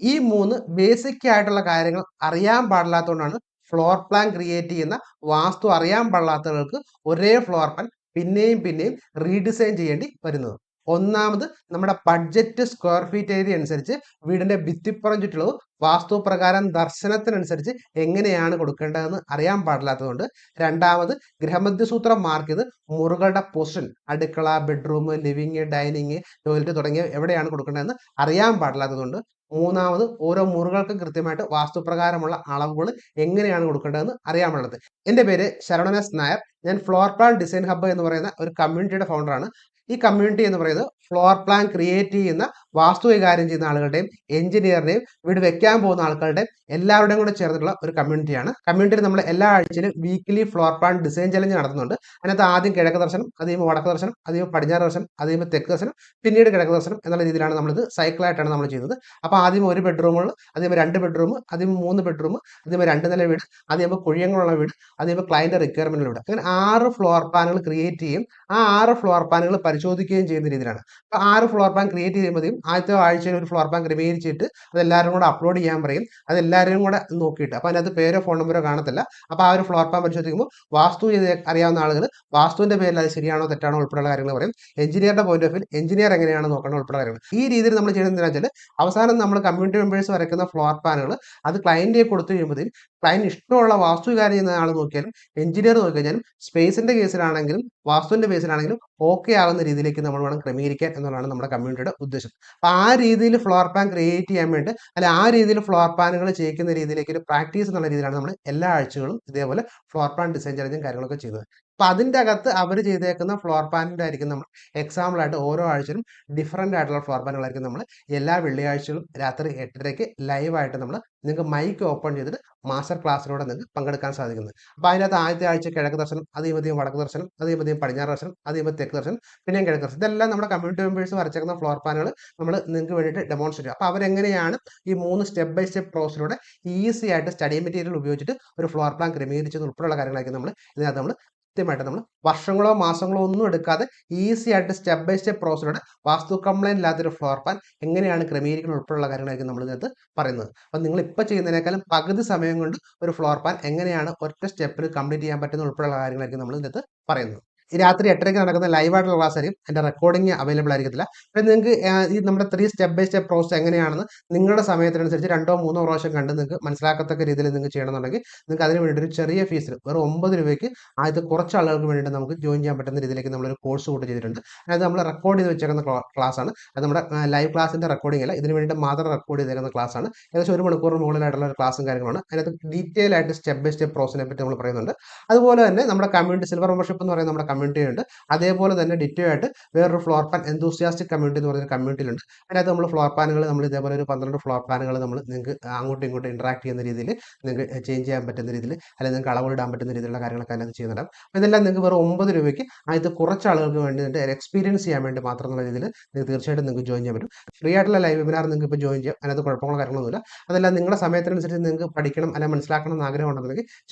ഈ മൂന്ന് ബേസിക് ആയിട്ടുള്ള കാര്യങ്ങൾ അറിയാൻ പാടില്ലാത്തതുകൊണ്ടാണ് ഫ്ലോർ പ്ലാൻ ക്രിയേറ്റ് ചെയ്യുന്ന വാസ്തു അറിയാൻ പാടില്ലാത്തവർക്ക് ഒരേ ഫ്ലോർ പ്ലാൻ പിന്നെയും പിന്നെയും റീഡിസൈൻ ചെയ്യേണ്ടി വരുന്നത്. ഒന്നാമത് നമ്മുടെ ബഡ്ജറ്റ് സ്ക്വയർ ഫീറ്റ് ഏരിയ അനുസരിച്ച് വീടിന്റെ ഭിത്തിപ്പുറം ചുറ്റളവ് വാസ്തു പ്രകാരം ദർശനത്തിനനുസരിച്ച് എങ്ങനെയാണ് കൊടുക്കേണ്ടതെന്ന് അറിയാൻ പാടില്ലാത്തതുകൊണ്ട് രണ്ടാമത് ഗൃഹമധ്യസൂത്രം മാർക്ക് ചെയ്ത് മുറികളുടെ പൊസിഷൻ അടുക്കള ബെഡ്റൂം ലിവിങ് ഡൈനിങ് ടോയ്ലറ്റ് തുടങ്ങിയ എവിടെയാണ് കൊടുക്കേണ്ടതെന്ന് അറിയാൻ പാടില്ലാത്തതുകൊണ്ട് മൂന്നാമത് ഓരോ മുറികൾക്കും കൃത്യമായിട്ട് വാസ്തുപ്രകാരമുള്ള അളവുകൾ എങ്ങനെയാണ് കൊടുക്കേണ്ടതെന്ന് അറിയാമുള്ളത് എന്റെ പേര് ശരണനസ് നായർ. ഞാൻ ഫ്ലോർ പ്ലാൻ ഡിസൈൻ ഹബ്ബ് എന്ന് പറയുന്ന ഒരു കമ്മ്യൂണിറ്റിയുടെ ഫൗണ്ടറാണ് ഈ കമ്മ്യൂണിറ്റി എന്ന് പറയുന്നത് ഫ്ലോർ പ്ലാൻ ക്രിയേറ്റ് ചെയ്യുന്ന വാസ്തു കൈകാര്യം ചെയ്യുന്ന ആളുകളുടെയും എഞ്ചിനീയറിനെയും വീട് വെക്കാൻ പോകുന്ന ആൾക്കാരുടെയും എല്ലാവരുടെയും കൂടെ ചേർന്നിട്ടുള്ള ഒരു കമ്മ്യൂണിറ്റിയാണ് കമ്മ്യൂണിറ്റിയിൽ നമ്മൾ എല്ലാ ആഴ്ചയിലും weekly floor plan design challenge നടത്തുന്നുണ്ട്. അതിനകത്ത് ആദ്യം കിഴക്ക് ദർശനം അതീമ വടക്ക് ദർശനം അതീമ പടിഞ്ഞാറ് ദർശനം അതീമ തെക്ക് ദർശനം പിന്നീട് കിഴക്ക് ദർശനം എന്നുള്ള രീതിയിലാണ് നമ്മളിത് സൈക്കിളായിട്ടാണ് നമ്മൾ ചെയ്യുന്നത്. അപ്പോൾ ആദ്യം ഒരു ബെഡ്റൂമുകൾ അതീമ രണ്ട് ബെഡ്റൂം അതീമ മൂന്ന് ബെഡ്റൂം അതീമ രണ്ട് നില വീട് അതീമ കുഴിയങ്ങളുള്ള വീട് അതീമ ക്ലയന്റ് റിക്വയർമെന്റുള്ള വീട്. അങ്ങനെ ആറ് ഫ്ലോർ പ്ലാനുകൾ ക്രിയേറ്റ് ചെയ്യും. ആ ആറ് ഫ്ലോർ പ്ലാനുകൾ പരിശോധിക്കുകയും ചെയ്യുന്ന രീതിയിലാണ്. ആറ് ഫ്ലോർ പ്ലാൻ ക്രിയേറ്റ് ചെയ്യുമ്പോഴത്തേക്കും ആദ്യത്തെ ആഴ്ചയിൽ ഒരു ഫ്ലോർ പ്ലാൻ ക്രമീകരിച്ചിട്ട് അത് എല്ലാവരും കൂടെ അപ്ലോഡ് ചെയ്യാൻ പറയും. അത് എല്ലാവരും കൂടെ നോക്കിയിട്ട്. അപ്പോൾ അതിനകത്ത് പേരോ ഫോൺ നമ്പറോ കാണത്തില്ല. അപ്പോൾ ആ ഒരു ഫ്ലോർ പ്ലാൻ പരിശോധിക്കുമ്പോൾ വാസ്തു അറിയാവുന്ന ആളുകൾ വാസ്തുവിന്റെ പേരിൽ അത് ശരിയാണോ തെറ്റാണോ ഉൾപ്പെടെയുള്ള കാര്യങ്ങൾ പറയും. എഞ്ചിനീയറുടെ പോയിന്റ് ഓഫ് വ്യൂ എഞ്ചിനീയർ എങ്ങനെയാണ് നോക്കണം ഉൾപ്പെടെ കാര്യങ്ങൾ. ഈ രീതിയിൽ നമ്മൾ ചെയ്യുന്നത് വെച്ചാൽ അവസാനം നമ്മൾ കമ്മ്യൂണിറ്റി മെമ്പേഴ്സ് വരയ്ക്കുന്ന ഫ്ലോർ പ്ലാനുകൾ അത് ക്ലയന്റിനെ കൊടുത്തു കഴിയുമ്പോഴത്തേക്കും ക്ലയന്റ് ഇഷ്ടമുള്ള വാസ്തു കാര്യം ചെയ്യുന്ന ആൾ നോക്കിയാലും എഞ്ചിനീയർ നോക്കിക്കഴിഞ്ഞാലും സ്പേസിന്റെ കേസിലാണെങ്കിലും വാസ്തുവിന്റെ കേസിലാണെങ്കിലും ഓക്കെ ആകുന്ന രീതിയിലേക്ക് നമ്മൾ വേണം ക്രമീകരിക്കാൻ എന്നുള്ളതാണ് നമ്മുടെ കമ്മ്യൂണിറ്റിയുടെ ഉദ്ദേശം. അപ്പോൾ ആ രീതിയിൽ ഫ്ലോർ പ്ലാൻ ക്രിയേറ്റ് ചെയ്യാൻ വേണ്ടി അല്ല ആ രീതിയിൽ ഫ്ലോർ പ്ലാനുകൾ ചെയ്യിക്കുന്ന രീതിയിലേക്ക് ഒരു പ്രാക്ടീസ് എന്നുള്ള രീതിയിലാണ് നമ്മൾ എല്ലാ ആഴ്ചകളും ഇതേപോലെ ഫ്ലോർ പ്ലാൻ ഡിസൈൻ ചലഞ്ചും കാര്യങ്ങളൊക്കെ ചെയ്യുന്നത്. അപ്പൊ അതിന്റെ അകത്ത് അവർ ചെയ്തേക്കുന്ന ഫ്ലോർ പാനിന്റെ ആയിരിക്കും നമ്മൾ എക്സാമ്പിൾ ആയിട്ട് ഓരോ ആഴ്ചയിലും ഡിഫറെന്റ് ആയിട്ടുള്ള ഫ്ലോർ പ്ലാനുകളായിരിക്കും നമ്മൾ എല്ലാ വെള്ളിയാഴ്ചകളും രാത്രി എട്ടരയ്ക്ക് ലൈവായിട്ട് നമ്മൾ നിങ്ങൾക്ക് മൈക്ക് ഓപ്പൺ ചെയ്തിട്ട് മാസ്റ്റർ ക്ലാസ്സിലൂടെ നിങ്ങൾക്ക് പങ്കെടുക്കാൻ സാധിക്കുന്നത് അപ്പോൾ അതിനകത്ത് ആദ്യത്തെ ആഴ്ച കിഴക്ക് ദർശനം അതേമധികം വടക്ക് ദർശനം അതേമധികം പടിഞ്ഞാറ് ദർശനം അതേമധികം തെക്ക് ദർശനം പിന്നെയും കിഴക്ക് ദർശനം. ഇതെല്ലാം നമ്മുടെ കമ്മ്യൂണിറ്റി മെമ്പേഴ്സ് വരച്ചേക്കുന്ന ഫ്ലോർ പ്ലാനുകൾ നമ്മൾ നിങ്ങൾക്ക് വേണ്ടിയിട്ട് ഡെമോൺസ്ട്രേറ്റ് ചെയ്യും. അപ്പോൾ അവരെങ്ങനെയാണ് ഈ മൂന്ന് സ്റ്റെപ്പ് ബൈ സ്റ്റെപ്പ് പ്രോസസ്സിലൂടെ ഈസി ആയിട്ട് സ്റ്റഡി മെറ്റീരിയൽ ഉപയോഗിച്ചിട്ട് ഒരു ഫ്ലോർ പ്ലാൻ ക്രമീകരിച്ചത് ഉൾപ്പെടെയുള്ള കാര്യങ്ങളായിരിക്കും നമ്മൾ ഇതിനകത്ത് നമ്മൾ കൃത്യമായിട്ട് നമ്മൾ വർഷങ്ങളോ മാസങ്ങളോ ഒന്നും എടുക്കാതെ ഈസി ആയിട്ട് സ്റ്റെപ്പ് ബൈ സ്റ്റെപ്പ് പ്രോസസ്സിലൂടെ വാസ്തു കംപ്ലൈന്റ് ഇല്ലാത്തൊരു ഫ്ലോർ പ്ലാൻ എങ്ങനെയാണ് ക്രമീകരിക്കുന്നത് ഉൾപ്പെടെയുള്ള കാര്യങ്ങളായിരിക്കും നമ്മൾ ഇതിനകത്ത് പറയുന്നത്. അപ്പം നിങ്ങൾ ഇപ്പോൾ ചെയ്യുന്നതിനേക്കാളും പകുതി സമയം കൊണ്ട് ഒരു ഫ്ലോർ പ്ലാൻ എങ്ങനെയാണ് ഒറ്റ സ്റ്റെപ്പിൽ കംപ്ലീറ്റ് ചെയ്യാൻ പറ്റുന്ന ഉൾപ്പെടെയുള്ള കാര്യങ്ങളായിരിക്കും നമ്മൾ ഇതിനകത്ത് പറയുന്നത്. രാത്രി എട്ടരയ്ക്ക് നടക്കുന്ന ലൈവായിട്ടുള്ള ക്ലാസ് ആയിരിക്കും. എന്റെ റെക്കോർഡിംഗ് അവൈലബിൾ ആയിരിക്കത്തില്ല. അപ്പം നിങ്ങൾക്ക് ഈ നമ്മുടെ three step by step process എങ്ങനെയാണെന്ന് നിങ്ങളുടെ സമയത്തിനനുസരിച്ച് രണ്ടോ മൂന്നോ പ്രാവശ്യം കണ്ട് നിങ്ങൾക്ക് മനസ്സിലാക്കത്തക്ക രീതിയിൽ നിങ്ങൾക്ക് ചെയ്യണമെന്നുണ്ടെങ്കിൽ നിങ്ങൾക്ക് അതിന് വേണ്ടി ഒരു ചെറിയ ഫീസിൽ വെറും ഒമ്പത് രൂപയ്ക്ക് ആദ്യത്തെ കുറച്ച് ആളുകൾക്ക് വേണ്ടിയിട്ട് നമുക്ക് ജോയിൻ ചെയ്യാൻ പറ്റുന്ന രീതിയിലേക്ക് നമ്മളൊരു കോഴ്സ് കൂട്ട് ചെയ്തിട്ടുണ്ട്. അതായത് നമ്മൾ റെക്കോർഡ് ചെയ്ത് വെച്ചേക്കുന്ന ക്ലാസ് ആണ്. അത് നമ്മുടെ ലൈവ് ക്ലാസിന്റെ റെക്കോർഡിംഗ് അല്ല ഇതിന് വേണ്ടി മാത്രം റെക്കോർഡ് ചെയ്തേക്കുന്ന ക്ലാസ് ആണ്. ഏകദേശം ഒരു മണിക്കൂറിന് മുകളിലായിട്ടുള്ള ഒരു ക്ലാസ്സും കാര്യങ്ങളാണ് അതിനകത്ത് ഡീറ്റെയിൽ ആയിട്ട് സ്റ്റെപ്പ് ബൈ സ്റ്റെപ്പ് പ്രോസസിനെ പറ്റി നമ്മൾ പറയുന്നുണ്ട്. അതുപോലെ തന്നെ നമ്മുടെ കമ്മ്യൂണിറ്റി സിൽവർ മെമ്പർഷിപ്പ് എന്ന് പറയുന്ന നമ്മുടെ കമ്മ്യൂണിറ്റി ഉണ്ട്. അതേപോലെ തന്നെ ഡിറ്റോ ആയിട്ട് വേറൊരു ഫ്ലോർ പാൻ എന്തൂസിയാസ്റ്റിക് കമ്മ്യൂണിറ്റി എന്ന് പറയുന്ന കമ്മ്യൂണിറ്റിയിലുണ്ട് അതിനകത്ത് നമ്മൾ ഫ്ലോർ പാനുകൾ നമ്മൾ ഇതേപോലെ ഒരു പന്ത്രണ്ട് ഫ്ലോർ പാനുകൾ നമ്മൾ നിങ്ങൾക്ക് അങ്ങോട്ടും ഇങ്ങോട്ടും ഇൻട്രാക്ട് ചെയ്യുന്ന രീതിയിൽ നിങ്ങൾക്ക് ചേഞ്ച് ചെയ്യാൻ പറ്റുന്ന രീതിയിൽ അല്ലെങ്കിൽ നിങ്ങൾക്ക് അളവിടാൻ പറ്റുന്ന രീതിയിലുള്ള കാര്യങ്ങളൊക്കെ അതിനകത്ത് ചെയ്യുന്നുണ്ടാവും ഇതെല്ലാം നിങ്ങൾക്ക് വെറും ഒമ്പത് രൂപയ്ക്ക് ആദ്യത്തെ കുറച്ച് ആളുകൾക്ക് വേണ്ടി എക്സ്പീരിയൻസ് ചെയ്യാൻ വേണ്ടി മാത്രം എന്നുള്ള രീതിയിൽ നിങ്ങൾക്ക് തീർച്ചയായിട്ടും നിങ്ങൾക്ക് ജോയിൻ ചെയ്യാൻ പറ്റും. ഫ്രീ ആയിട്ടുള്ള ലൈവ് വെബിനാർ നിങ്ങൾക്ക് ഇപ്പോൾ ജോയിൻ ചെയ്യാം. അതിനകത്ത് കുഴപ്പങ്ങളോ കാര്യങ്ങളൊന്നുമില്ല അതെല്ലാം നിങ്ങളുടെ സമയത്തിനനുസരിച്ച് നിങ്ങൾക്ക് പഠിക്കണം അല്ലെങ്കിൽ മനസ്സിലാക്കണം എന്ന് ആഗ്രഹം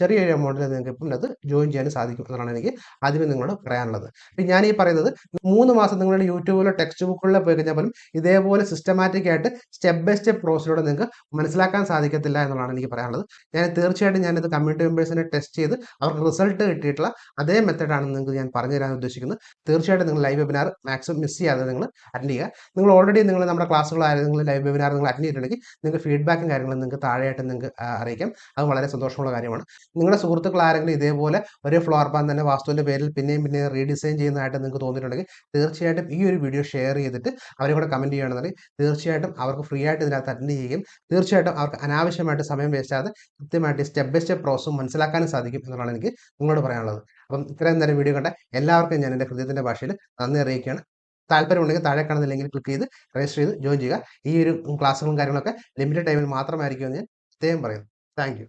ചെറിയൊരു എമൗണ്ടിൽ നിങ്ങൾക്ക് ഇപ്പം അത് ജോയിൻ ചെയ്യാൻ സാധിക്കും. എന്നാണ് എനിക്ക് ആദ്യമേ നിങ്ങളോട് പറയാനുള്ളത്. ഞാൻ ഈ പറയുന്നത് മൂന്ന് മാസം നിങ്ങളുടെ യൂട്യൂബിലോ ടെക്സ്റ്റ് ബുക്കുകളിലോ പോയി കഴിഞ്ഞാൽ പോലും ഇതേപോലെ സിസ്റ്റമാറ്റിക് ആയിട്ട് സ്റ്റെപ്പ് ബൈ സ്റ്റെപ്പ് പ്രോസിലൂടെ നിങ്ങൾക്ക് മനസ്സിലാക്കാൻ സാധിക്കത്തില്ല എന്നുള്ളതാണ് എനിക്ക് പറയാനുള്ളത്. ഞാൻ തീർച്ചയായിട്ടും ഞാനിത് കമ്മ്യൂണിറ്റി മെമ്പേഴ്സിനെ ടെസ്റ്റ് ചെയ്ത് അവർക്ക് റിസൾട്ട് കിട്ടിയിട്ടുള്ള അതേ മെത്തേഡാണ് നിങ്ങൾക്ക് ഞാൻ പറഞ്ഞു തരാൻ ഉദ്ദേശിക്കുന്നത്. തീർച്ചയായിട്ടും നിങ്ങൾ ലൈവ് വെബിനാർ മാക്സിമം മിസ് ചെയ്യാതെ നിങ്ങൾ അറ്റൻഡ് ചെയ്യുക. നിങ്ങൾ ഓൾറെഡി നിങ്ങൾ നമ്മുടെ ക്ലാസ്സുകളായിരുന്നു നിങ്ങൾ ലൈവ് വെബിനാർ നിങ്ങൾ അറ്റൻഡ് ചെയ്തിട്ടുണ്ടെങ്കിൽ നിങ്ങൾക്ക് ഫീഡ്ബാക്കും കാര്യങ്ങളും നിങ്ങൾക്ക് താഴെയായിട്ട് നിങ്ങൾക്ക് അറിയിക്കാം. അത് വളരെ സന്തോഷമുള്ള കാര്യമാണ്. നിങ്ങളുടെ സുഹൃത്തുക്കൾ ആരെങ്കിലും ഇതേപോലെ ഒരേ ഫ്ലോർ പ്ലാൻ തന്നെ വാസ്തുവിന്റെ പേരിൽ പിന്നെയും പിന്നെയും റീഡിസൈൻ ചെയ്യുന്നതായിട്ട് നിങ്ങൾക്ക് തോന്നിയിട്ടുണ്ടെങ്കിൽ തീർച്ചയായിട്ടും ഈ ഒരു വീഡിയോ ഷെയർ ചെയ്തിട്ട് അവരെ കൂടെ കമന്റ് ചെയ്യുകയാണെന്നുണ്ടെങ്കിൽ തീർച്ചയായിട്ടും അവർക്ക് ഫ്രീ ആയിട്ട് ഇതിനകത്ത് അറ്റൻഡ് ചെയ്യുകയും തീർച്ചയായിട്ടും അവർക്ക് അനാവശ്യമായിട്ട് സമയം വേസ്റ്റാതെ കൃത്യമായിട്ട് സ്റ്റെപ്പ് ബൈ സ്റ്റെപ്പ് പ്രോസസ്സും മനസ്സിലാക്കാനും സാധിക്കും എന്നുള്ളതാണ് എനിക്ക് നിങ്ങളോട് പറയാനുള്ളത്. അപ്പം ഇത്രയും നേരം വീഡിയോ കണ്ട എല്ലാവർക്കും ഞാൻ എന്റെ ഹൃദയത്തിന്റെ ഭാഷയിൽ നന്ദി അറിയിക്കുകയാണ്. താല്പര്യമുണ്ടെങ്കിൽ താഴെ കാണുന്ന ലിങ്കിൽ ക്ലിക്ക് ചെയ്ത് രജിസ്റ്റർ ചെയ്ത് ജോയിൻ ചെയ്യുക. ഈ ഒരു ക്ലാസ്സുകളും കാര്യങ്ങളൊക്കെ ലിമിറ്റഡ് ടൈമിൽ മാത്രമായിരിക്കുമെന്ന് ഞാൻ പ്രത്യേകം പറയുന്നു. താങ്ക്